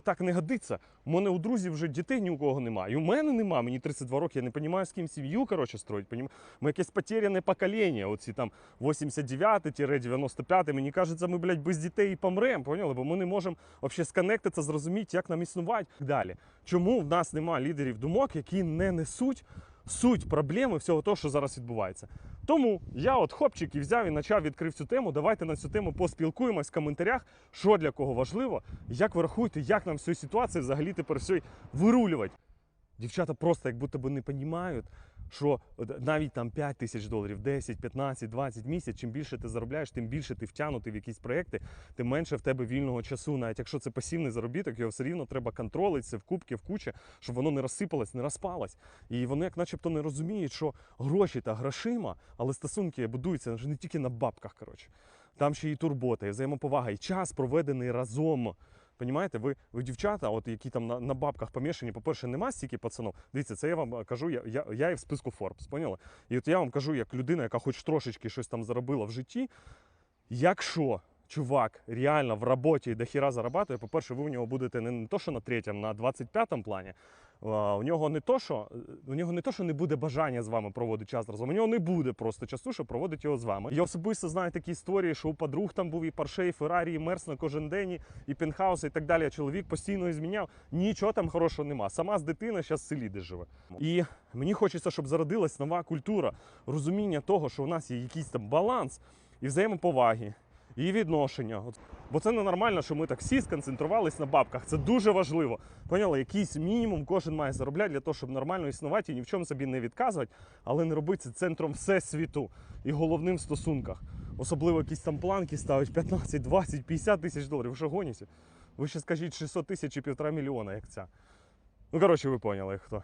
так не годиться. У мене у друзів вже дітей ні у кого немає. І у мене нема, мені 32 роки, я не розумію, з ким сім'ю коротше, строїть. Ми якесь потеряне покоління, оці там 89-95, мені кажеться, ми, блядь, без дітей і помремо, поняли? Бо ми не можемо взагалі сконектитися, зрозуміти, як нам існувати далі. Чому в нас немає лідерів думок, які не несуть суть проблеми всього того, що зараз відбувається? Тому я от хлопчик, і взяв і почав відкрив цю тему. Давайте на цю тему поспілкуємось в коментарях, що для кого важливо, як ви рахуєте, як нам всю ситуацію взагалі тепер все вирулювати. Дівчата просто як будто би не розуміють, що навіть там 5 тисяч доларів, 10, 15, 20 місяць, чим більше ти заробляєш, тим більше ти втягнутий в якісь проекти, тим менше в тебе вільного часу. Навіть якщо це пасивний заробіток, його все рівно треба контролити, це в кубки, в кучі, щоб воно не розсипалось, не розпалось. І вони як начебто не розуміють, що гроші та грошима, але стосунки будуються не тільки на бабках. Коротше. Там ще і турбота, і взаємоповага, і час проведений разом. Понімаєте, ви, ви дівчата, от які там на, на бабках помішані, по-перше, нема стільки пацанов. Дивіться, це я вам кажу, я, я, я і в списку Forbes, поняли? І от я вам кажу, як людина, яка хоч трошечки щось там заробила в житті, якщо чувак реально в роботі до хіра зарабатує, по-перше, ви у нього будете не, то, що на третьому, на 25-му плані. У нього не то, що у нього не то, що не буде бажання з вами проводити час разом. У нього не буде просто часу, щоб проводити його з вами. Я особисто знаю такі історії, що у подруг там був і Порше, і Феррарі, і Мерс на кожен день, і пентхаус, і так далі. Чоловік постійно зміняв. Нічого там хорошого нема. Сама з дитини зараз в селі де живе. І мені хочеться, щоб зародилась нова культура, розуміння того, що у нас є якийсь там баланс і взаємоповаги. І відношення. Бо це ненормально, що ми так всі сконцентрувались на бабках. Це дуже важливо. Поняли, якийсь мінімум кожен має заробляти для того, щоб нормально існувати і ні в чому собі не відказувати, але не робити це центром всесвіту і головним в стосунках. Особливо якісь там планки ставить 15, 20, 50 тисяч доларів. Ви що гоніте? Ви ще скажіть 600 тисяч і півтора мільйона, як ця. Ну, коротше, ви поняли хто.